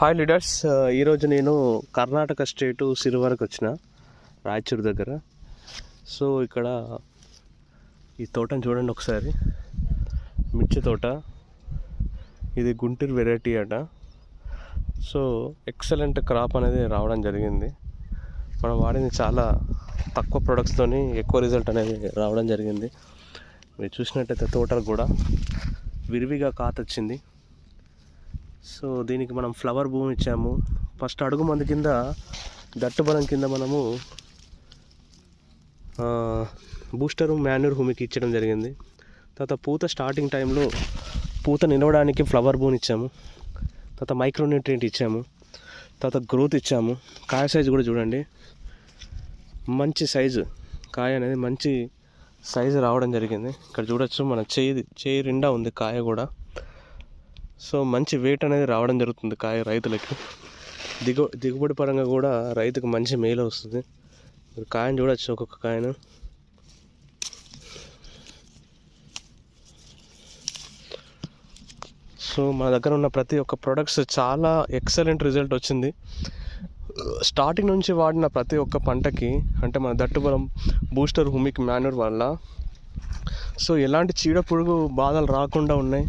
Hi leaders ఈరోజు నేను కర్ణాటక స్టేటు సిరివరకు వచ్చిన రాయచూరు దగ్గర. సో ఇక్కడ ఈ తోటను చూడండి ఒకసారి. మిర్చి తోట. ఇది గుంటూరు వెరైటీ అట. సో ఎక్సలెంట్ క్రాప్ అనేది రావడం జరిగింది. మనం వాడింది చాలా తక్కువ ప్రొడక్ట్స్తోని ఎక్కువ రిజల్ట్ అనేది రావడం జరిగింది. మీరు చూసినట్టయితే తోటలు కూడా విరివిగా కాతొచ్చింది. సో దీనికి మనం ఫ్లవర్ భూమి ఇచ్చాము. ఫస్ట్ అడుగు మంది కింద దట్టుబలం కింద మనము బూస్టర్ మాన్యూర్ భూమికి ఇచ్చడం జరిగింది. తర్వాత పూత స్టార్టింగ్ టైంలో పూత నిలవడానికి ఫ్లవర్ భూమి ఇచ్చాము. తర్వాత మైక్రోన్యూట్రియంట్ ఇచ్చాము. తర్వాత గ్రోత్ ఇచ్చాము. కాయ సైజు కూడా చూడండి. మంచి సైజు కాయ అనేది మంచి సైజు రావడం జరిగింది. ఇక్కడ చూడొచ్చు మన చేయి చేయి నిండా ఉంది కాయ కూడా. సో మంచి వెయిట్ అనేది రావడం జరుగుతుంది కాయ రైతులకి. దిగు దిగుబడి పరంగా కూడా రైతుకు మంచి మేలు వస్తుంది. మీరు కాయను చూడొచ్చు ఒక్కొక్క కాయను. సో మన దగ్గర ఉన్న ప్రతి ఒక్క ప్రొడక్ట్స్ చాలా ఎక్సలెంట్ రిజల్ట్ వచ్చింది. స్టార్టింగ్ నుంచి వాడిన ప్రతి ఒక్క పంటకి అంటే మన దట్టుబలం బూస్టర్ హుమిక్ మాన్యూర్ వల్ల సో ఎలాంటి చీడ పురుగు బాధలు రాకుండా ఉన్నాయి.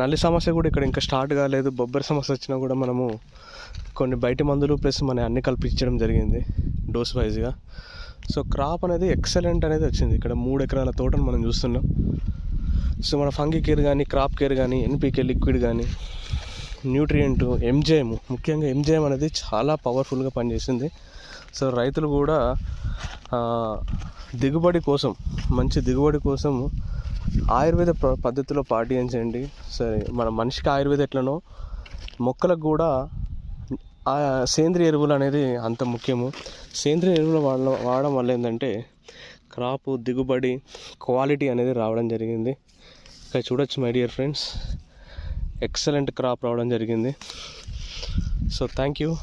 నల్లి సమస్య కూడా ఇక్కడ ఇంకా స్టార్ట్ కాలేదు. బొబ్బరి సమస్య వచ్చినా కూడా మనము కొన్ని బయట మందులు ప్లస్ మన అన్ని కల్పించడం జరిగింది డోస్ వైజ్గా సో క్రాప్ అనేది ఎక్సలెంట్ అనేది వచ్చింది. ఇక్కడ మూడు ఎకరాల తోటను మనం చూస్తున్నాం. సో మన ఫంగి కేర్ కానీ క్రాప్ కేర్ కానీ ఎన్పికే లిక్విడ్ కానీ న్యూట్రియంట్ ఎంజేఎం ముఖ్యంగా ఎంజేఎం అనేది చాలా పవర్ఫుల్గా పనిచేసింది. సో రైతులు కూడా దిగుబడి కోసం మంచి దిగుబడి కోసం ఆయుర్వేద ప- పద్ధతిలో పాటించండి. సరే మన మనిషికి ఆయుర్వేద ఎట్లనో మొక్కలకు కూడా సేంద్రియ ఎరువులు అనేది అంత ముఖ్యము. సేంద్రియ ఎరువులు వాడడం వాడడం వల్ల ఏంటంటే క్రాప్ దిగుబడి క్వాలిటీ అనేది రావడం జరిగింది. ఇక్కడ చూడొచ్చు my dear friends. Excellent crop రావడం జరిగింది. So thank you.